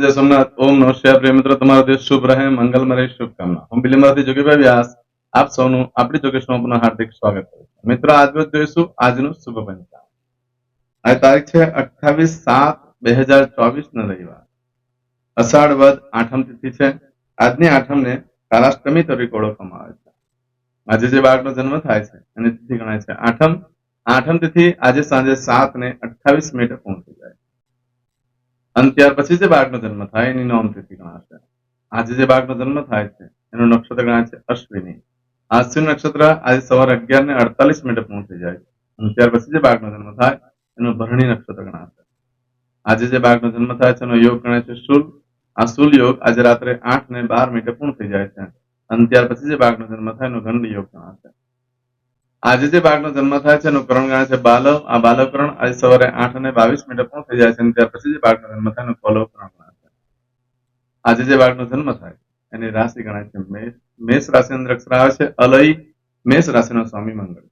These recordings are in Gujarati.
જય સોમનાથ, ઓમ નમસ્કાર પ્રિય મિત્રો, તમારો દિવસ શુભ રહે મંગલમય શુભકામના. હું બિલીમરાથી જોગીભાઈ વ્યાસ, આપ સૌનું આપણી જોગેશમાં પુનઃ હાર્દિક સ્વાગત કરું છું. મિત્રો, આજ રોજ જોઈશું આજનું શુભ પંચાંગ આ તારીખ છે અઠાવીસ સાત બે હજાર ચોવીસ ના રવિવાર. અષાઢ વદ આઠમ તિથિ છે. આજની આઠમને કાલાષ્ટમી તરીકે ઓળખવામાં આવે છે. આજે જે બાળકનો જન્મ થાય છે, એની તિથિ ગણાય છે આઠમ. આઠમ તિથિ આજે સાંજે સાત ને અઠાવીસ મિનિટે જાય અને ત્યાર પછી જે બાળકનો જન્મ થાય, એની નોમ તિથિ ગણાશે. આજે જે બાળકનો જન્મ થાય છે, એનું નક્ષત્ર ગણાય છે અશ્વિની. અશ્વિન નક્ષત્ર આજે સવારે અગિયાર ને અડતાલીસ મિનિટે થઈ જાય છે. અને ત્યાર પછી જે બાળકનો જન્મ થાય, એનું ભરણી નક્ષત્ર ગણાશે. આજે જે બાળકનો જન્મ થાય છે, એનો યોગ ગણાય છે શુલ. આ શુલ યોગ આજે રાત્રે આઠ ને બાર મિનિટે પૂર્ણ થઈ જાય છે. અને ત્યાર પછી જે બાળકનો જન્મ થાય, એનો ઘંડ યોગ ગણાશે. આજે જે બાળકનો જન્મ થાય છે એનું કરણ ગણાય છે બાલવ આ બાલવકરણ આજે સવારે આઠ અને બાવીસ મિનિટે પૂર્ણ થઈ જાય છે ત્યાર પછી જે બાળકનો જન્મ થાય એનું કોલવ કરણ છે. આજે જે બાળકનો જન્મ થાય એની રાશિ ગણાય છે મેષ મેષ રાશિની અંદર અક્ષર આવે છે અલય. મેષ રાશિનો સ્વામી મંગળ.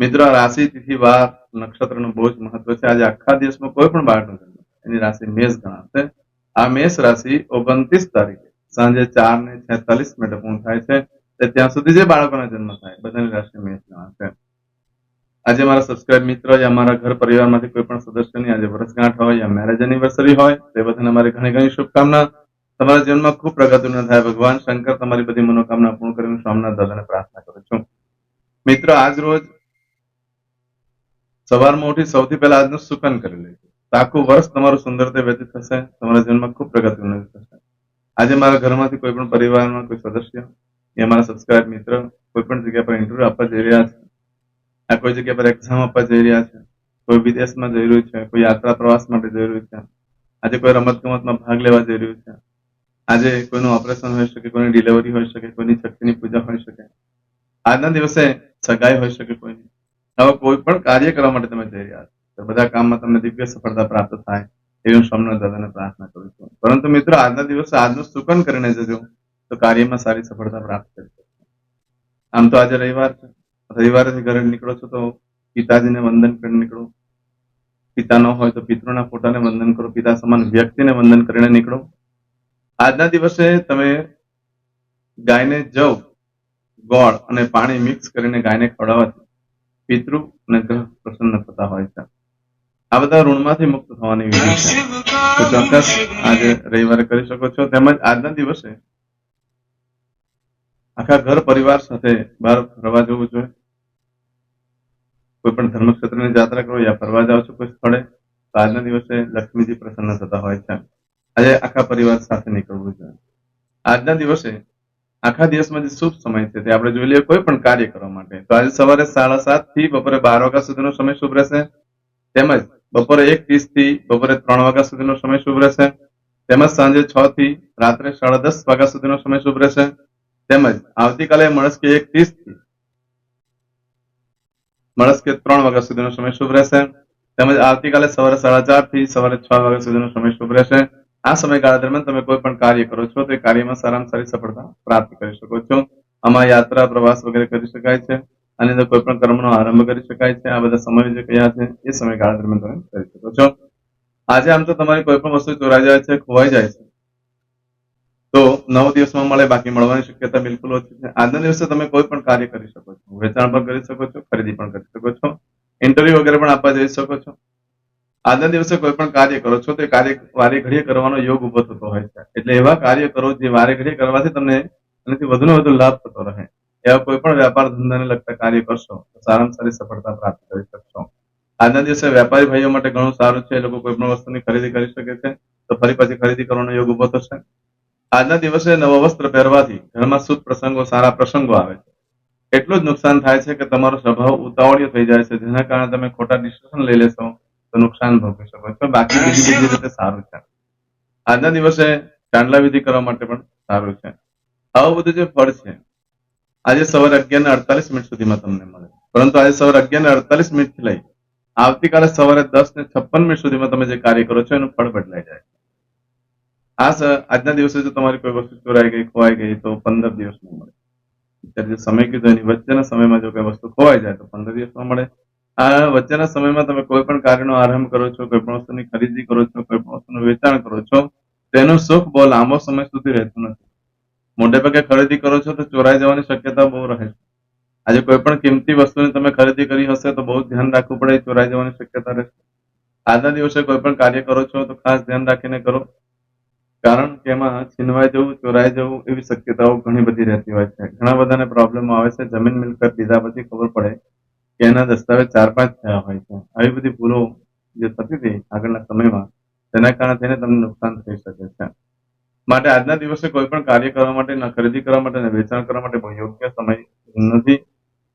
મિત્રો રાશિ, તિથિ, વાર, નક્ષત્રનું બહુ જ મહત્વ છે. આજે આખા દિવસમાં કોઈ પણ બાળકનો જન્મ એની રાશિ મેષ ગણાશે. આ મેષ રાશિ ઓગણત્રીસ તારીખે સાંજે ચાર ને છેતાલીસ મિનિટે પૂર્ણ થાય છે. ત્યાં સુધી જે બાળકોના જન્મ થાય, બધાની રાષ્ટ્રીય મહેશ આજે મારા સબસ્ક્રાઇબ મિત્ર યા મારા ઘર પરિવારમાંથી કોઈ પણ સદસ્યની આજે વર્ષગાંઠ હોય, યા મેરેજ એનિવર્સરી હોય, તે બધાને મારી ઘણી ઘણી શુભકામના. તમારા જીવનમાં ખૂબ પ્રગતિ ન થાય. ભગવાન શંકર તમારી બધી મનોકામના પૂર્ણ કરીને સ્વામિનાથ દાદાને પ્રાર્થના કરું છું. મિત્રો, આજ રોજ સવારમાં ઉઠી સૌથી પહેલા આજનું સુકન કરી લેજો આખું વર્ષ તમારું સુંદરતા રીતે વ્યતીત થશે, તમારા જીવનમાં ખૂબ પ્રગતિ થશે. આજે મારા ઘરમાંથી કોઈ પણ પરિવારમાં કોઈ સદસ્ય યા અમારા સબસ્ક્રાઇબ મિત્ર કોઈ પણ જગ્યા પર ઇન્ટરવ્યુ આપવા જઈ રહ્યા છે. આ કોઈ જગ્યા પર એક્ઝામ આપવા જઈ રહ્યા છે. કોઈ વિદેશમાં જઈ રહ્યું છે, કોઈ યાત્રા પ્રવાસ માટે જઈ રહ્યું છે. આજે કોઈ રમતગમતમાં ભાગ લેવા જઈ રહ્યું છે. આજે કોઈનું ઓપરેશન હોઈ શકે, કોઈની ડિલિવરી હોઈ શકે, કોઈની શક્તિની પૂજા હોઈ શકે. આજના દિવસે સગાઈ હોઈ શકે કોઈની. હવે કોઈ પણ કાર્ય કરવા માટે તમે જઈ રહ્યા છો. તો બધા કામમાં તમને દિવ્ય સફળતા પ્રાપ્ત થાય, એવી હું સ્વામિનાથ દાદાને પ્રાર્થના કરું છું. પરંતુ મિત્રો, આજના દિવસે આજનું સુકન કરીને જજો. તો કાર્યમાં સારી સફળતા પ્રાપ્ત કરી શકશો આમ તો આજે રવિવાર છે. રવિવારેથી ઘરે નીકળો છો તો પિતાજીને વંદન કરીને નીકળો. પિતા ન હોય તો પિતૃના ફોટાને વંદન કરો. પિતા સમાન વ્યક્તિને વંદન કરીને નીકળો. આજના દિવસે તમે ગાયને જવ, ગોળ અને પાણી મિક્સ કરીને ગાયને ખવડાવવાથી પિતૃ અને ગ્રહ પ્રસન્ન થતા હોય છે. આ બધા ઋણમાંથી મુક્ત થવાની વિધિ છે. તો ચોક્કસ આજે રવિવારે કરી શકો છો. તેમજ આજના દિવસે આખા ઘર પરિવાર સાથે બહાર ફરવા જવું જોઈએ. કોઈ પણ ધર્મ ક્ષેત્રની યાત્રા કરો યા ફરવા જાઓ છો કોઈ સ્થળે, તો આજના દિવસે લક્ષ્મીજી પ્રસન્ન થતા હોય છે. આજે આખા પરિવાર સાથે નીકળવું જોઈએ. આજના દિવસે આખા દિવસમાં જે શુભ સમય છે તે આપણે જોઈ લઈએ કોઈ પણ કાર્ય કરવા માટે. તો આજે સવારે સાડા સાતથી બપોરે બાર વાગ્યા સુધીનો સમય શુભ રહેશે. તેમજ બપોરે એક ત્રીસથી બપોરે ત્રણ વાગ્યા સુધીનો સમય શુભ રહેશે. તેમજ સાંજે છ થી રાત્રે સાડા દસ વાગ્યા સુધીનો સમય શુભ રહેશે. તેમજ આવતીકાલે મળસ્કે એક ત્રીસથી મળસ્કે ત્રણ વાગ્યા સુધીનો સમય શુભ રહેશે. તેમજ આવતીકાલે સવારે સાડા ચારથી સવારે છ વાગ્યા સુધીનો સમય શુભ રહેશે. આ સમયગાળા દરમિયાન તમે કોઈ પણ કાર્ય કરો છો, તો કાર્યમાં સારામાં સારી સફળતા પ્રાપ્ત કરી શકો છો. આમાં યાત્રા, પ્રવાસ વગેરે કરી શકાય છે. અને અંદર કોઈ પણ કર્મનો આરંભ કરી શકાય છે. આ બધા સમય જે કયા છે, એ સમયગાળા દરમિયાન તમે કરી શકો છો. આજે આમ તો તમારી કોઈ પણ વસ્તુ ચોરાઈ જાય છે, ખોવાઈ જાય છે. તો નવ દિવસમાં મળે, બાકી મળવાની શક્યતા બિલકુલ ઓછી છે. આજના દિવસે તમે કોઈ પણ કાર્ય કરી શકો છો. વેચાણ પણ કરી શકો છો, ખરીદી પણ કરી શકો છો. ઇન્ટરવ્યુ વગેરે પણ આપવા જઈ શકો છો. આજના દિવસે કોઈ પણ કાર્ય કરો છો તો કાર્ય વારે ઘડીએ કરવાનો યોગ ઊભો થતો હોય છે. એટલે એવા કાર્ય કરો જે વારે ઘડીએ કરવાથી તમને એનાથી વધુને વધુ લાભ થતો રહે. એવા કોઈ પણ વ્યાપાર ધંધાને લગતા કાર્ય કરશો તો સારામાં સારી સફળતા પ્રાપ્ત કરી શકશો. આજના દિવસે વેપારી ભાઈઓ માટે ઘણું સારું છે. એ લોકો કોઈ પણ વસ્તુની ખરીદી કરી શકે છે. તો ફરી પાછી ખરીદી કરવાનો યોગ ઊભો થશે. આજના દિવસે નવા વસ્ત્ર પહેરવાથી ઘરમાં શુભ પ્રસંગો સારા પ્રસંગો આવે છે. એટલું જ નુકસાન થાય છે કે તમારો સ્વભાવ ઉતાવળિયો થઈ જાય છે. જેના કારણે તમે ખોટા ડિસિઝન લઈ લેશો તો નુકસાન ભોગવી શકો છો. બાકી બીજી બીજી રીતે સારું છે. આજના દિવસે ચાંદલા વિધિ કરવા માટે પણ સારું છે. આવું બધું જે ફળ છે આજે સવારે અગિયાર ને અડતાલીસ મિનિટ સુધીમાં તમને મળે પરંતુ આજે સવારે અગિયાર ને અડતાલીસ મિનિટથી લઈ આવતીકાલે સવારે દસ ને છપ્પન મિનિટ સુધીમાં તમે જે કાર્ય કરો છો એનું ફળ બદલાઈ જાય છે. આ સર. આજના દિવસે જો તમારી કોઈ વસ્તુ ચોરાઈ ગઈ, ખોવાઈ ગઈ, તો પંદર દિવસમાં મળે. અત્યારે જે સમય કીધો એની વચ્ચેના સમયમાં જો કોઈ વસ્તુ ખોવાઈ જાય, તો પંદર દિવસમાં મળે. આ વચ્ચેના સમયમાં તમે કોઈ પણ કાર્યનો આરંભ કરો છો, કોઈ પણ વસ્તુની ખરીદી કરો છો, કોઈ પણ વસ્તુનું વેચાણ કરો છો, તેનું સુખ બહુ લાંબો સમય સુધી રહેતું નથી. મોટે ભાગે ખરીદી કરો છો, તો ચોરાઈ જવાની શક્યતા બહુ રહે છે. આજે કોઈ પણ કિંમતી વસ્તુની તમે ખરીદી કરી હશે, તો બહુ ધ્યાન રાખવું પડે, ચોરાઈ જવાની શક્યતા રહેશે. આજના દિવસે કોઈ પણ કાર્ય કરો છો, તો ખાસ ધ્યાન રાખીને કરો. કારણ કે એમાં છીનવાઈ જવું, ચોરાઈ જવું એવી શક્યતાઓ ઘણી બધી રહેતી હોય છે. ઘણા બધાને પ્રોબ્લેમ આવે છે. જમીન મિલકત લીધા પછી ખબર પડે કે એના દસ્તાવેજ ચાર પાંચ થયા હોય છે. આવી બધી ભૂલો જે થતી હતી આગળના સમયમાં, તેના કારણે તેને તમને નુકસાન થઈ શકે છે. માટે આજના દિવસે કોઈ પણ કાર્ય કરવા માટે ખરીદી કરવા માટે અને વેચાણ કરવા માટે યોગ્ય સમય નથી.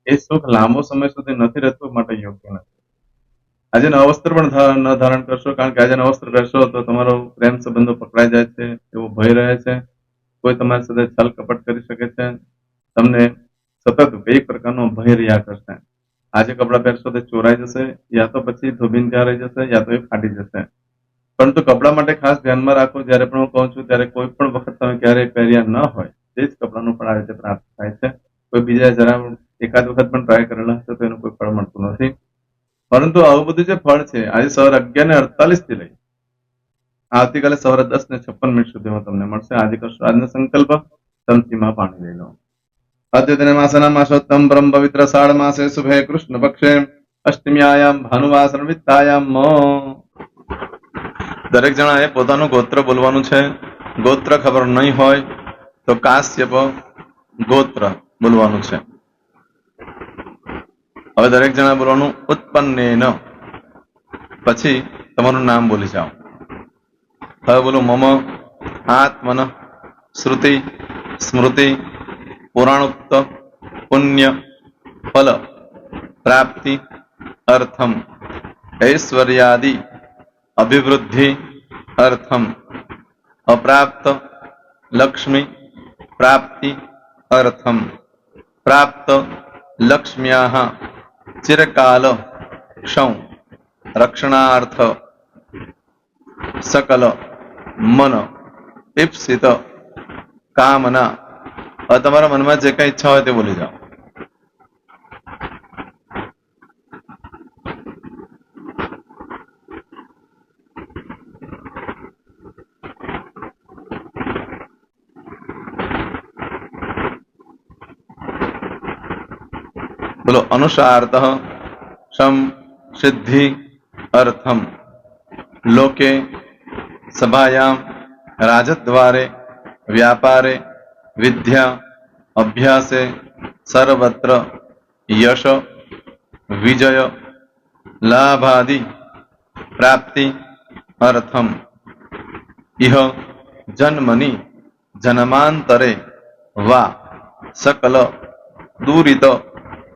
એ સુખ લાંબો સમય સુધી નથી રહેતું, માટે યોગ્ય નથી. આજે નવા વસ્ત્ર પણ ન ધારણ કરશો, કારણ કે આજે અવસ્ત્ર વસ્ત્ર રહેશો તો તમારો પ્રેમ સંબંધો પકડાઈ જાય છે, એવો ભય રહે છે. કોઈ તમારી સાથે છલ કપટ કરી શકે છે. તમને સતત બે પ્રકારનો ભય રહ્યા કરશે. આજે કપડાં પહેરશો તો ચોરાઈ જશે, યા તો પછી ધોબીન ત્યાં રહી જશે, યા તો એ ફાટી જશે. પરંતુ કપડા માટે ખાસ ધ્યાનમાં રાખો, જ્યારે પણ હું કહું છું, ત્યારે કોઈ પણ વખત તમે ક્યારેય પહેર્યા ન હોય, તે જ કપડાનું પણ આ રીતે પ્રાપ્ત થાય છે. કોઈ બીજા જરા એકાદ વખત પણ ટ્રાય કરેલા હશે તો એનું કોઈ ફળ મળતું નથી. પરંતુ આવું બધું જે ફળ છે, આજે સવારે અગિયાર ને અડતાલીસથી લઈ. આવતીકાલે સવારે દસ ને છપ્પન મિનિટ સુધીમાં તમને મળશે. આજે કરશો આજનો સંકલ્પ તમતીમાં પાણી લઈ લો. અદ્યતન માસના માસોત્તમ બ્રહ્મ પવિત્ર સાડ માસે શુભે કૃષ્ણ પક્ષે. અષ્ટમીયામ ભાનુવાસર વિત્તાયામ દરેક જણાએ પોતાનું ગોત્ર બોલવાનું છે. ગોત્ર ખબર નહીં હોય તો કાશ્યપ ગોત્ર બોલવાનું છે. હવે દરેક જણા બોલવાનું ઉત્પન્ન પછી તમારું નામ બોલી જાઓ. હવે બોલો, મમ, આત્મન, શ્રુતિ, સ્મૃતિ, પુરાણોક્ત, પુણ્ય, ફલ, પ્રાપ્તિ, અર્થમ, ઐશ્વર્યાદિ, અભિવૃદ્ધિ, અર્થમ, અપ્રાપ્ત, લક્ષ્મી, પ્રાપ્તિ, અર્થમ, પ્રાપ્ત, લક્ષ્મ્યાહ ચિરકાલ ક્ષમ રક્ષણાર્થ સકલ મન ઈપ્સિત કામના હવે તમારા મનમાં જે કઈ ઈચ્છા હોય તે બોલી જાઓ બોલો અનુસાર્થ શમ સિદ્ધિ અર્થમ લોકે સભાયામ રાજદ્વારે વ્યાપારે વિદ્યા અભ્યાસે સર્વત્ર યશ વિજય લાભાદિ પ્રાપ્તિ અર્થમ ઇહ જન્મની જન્માંતરે વા સકલ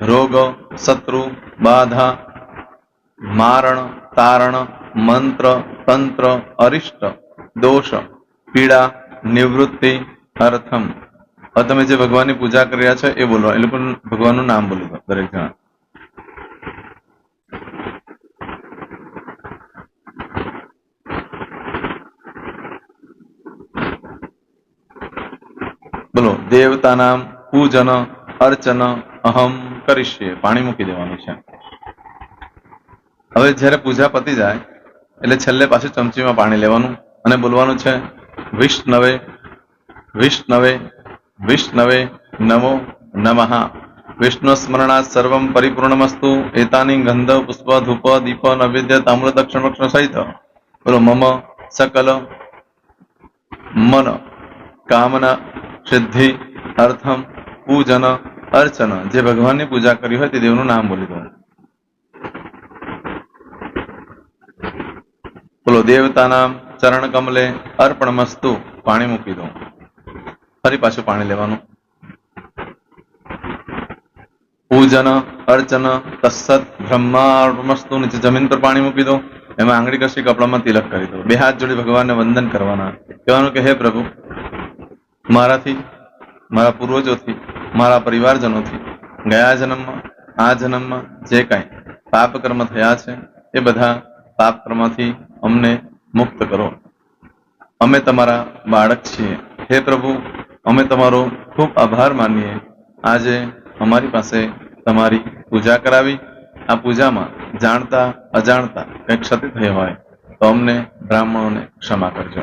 રોગ, શત્રુ, બાધા, મારણ, તારણ, મંત્ર, તંત્ર, અરિષ્ટ, દોષ, પીડા, નિવૃત્તિ, અર્થમ. તમે જે ભગવાનની પૂજા કરી રહ્યા છો એ બોલો. એ લોકો ભગવાનનું નામ બોલો દરેક જણા. બોલો. દેવતાના પૂજન અર્ચન અહમ કરીશ્યે પાણી મૂકી દેવાનું છે. હવે જ્યારે પૂજા પતી જાય, એટલે છેલ્લે પાછું ચમચીમાં પાણી લેવાનું અને બોલવાનું છે, વિષ્ણવે વિષ્ણવે વિષ્ણવે નમો નમઃ. વિષ્ણુ સ્મરણા સર્વમ પરિપૂર્ણમસ્તુ એતાની ગંધ, પુષ્પ, ધૂપ, દીપ, નૈવેદ્ય, તામ્ર, દક્ષિણ વક્ષણ સહિત. બોલો, મમ, સકલ, મન, કામના, સિદ્ધિ, અર્થમ, પૂજન અર્ચન, જે ભગવાનની પૂજા કરી હોય તે દેવનું નામ બોલી દો બોલો, દેવતાના ચરણ કમલે અર્પણમસ્તુ પાણી મૂકી દો ફરી પાછું પાણી લેવાનું. પૂજન, અર્ચન તસ્સત બ્રહ્માર્પણમસ્તુ નીચે જમીન પર પાણી મૂકી દો એમાં આંગળી કશી કપડામાં તિલક કરી દો બે હાથ જોડી ભગવાનને વંદન કરવાના. કહેવાનું કે, હે પ્રભુ, મારાથી, મારા પૂર્વજોથી મારા પરિવારજનોથી. ગયા જન્મમાં, આ જન્મમાં જે કાંઈ પાપ કર્મ થયા છે, એ બધા પાપ અમને મુક્ત કરો. અમે તમારા બાળક છીએ. હે પ્રભુ, અમે તમારો ખૂબ આભાર માનીએ. આજે અમારી પાસે તમારી પૂજા કરાવી. આ પૂજામાં જાણતા, અજાણતા કંઈક ક્ષતિ થઈ હોય તો અમને બ્રાહ્મણોને ક્ષમા કરજો.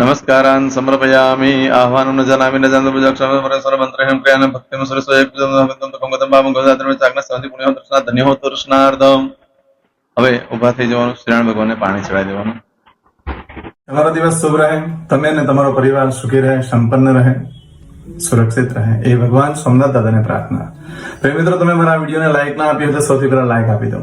નમસ્કારાન સમર્પયામિ આહ્વાનમ ન જનામિ ન જાનતો પૂજા ક્ષમ પરેશ્વર મંત્રહેમ ભક્તિમ સરસ એક પૂજન ભક્તમ તો કંગતમ પાપમ ગોદાત્ર ચાકના સંધિ પુણ્ય દર્શના ધન્ય હો તૃષ્ણાર્ધમ હવે ઊભા થઈ જવાનું, શ્રીરામ ભગવાનને પાણી ચડાવી દેવાનું. તમારો દિવસ શુભ રહે, તમે અને તમારો પરિવાર સુખી રહે, સંપન્ન રહે, સુરક્ષિત રહે. એ ભગવાન સોમનાથ દાદાને પ્રાર્થના. પ્રેમ મિત્રો, તમે મારા વિડીયોને લાઈક ના આપી હોય તો સૌથી પહેલા લાઈક આપી દો.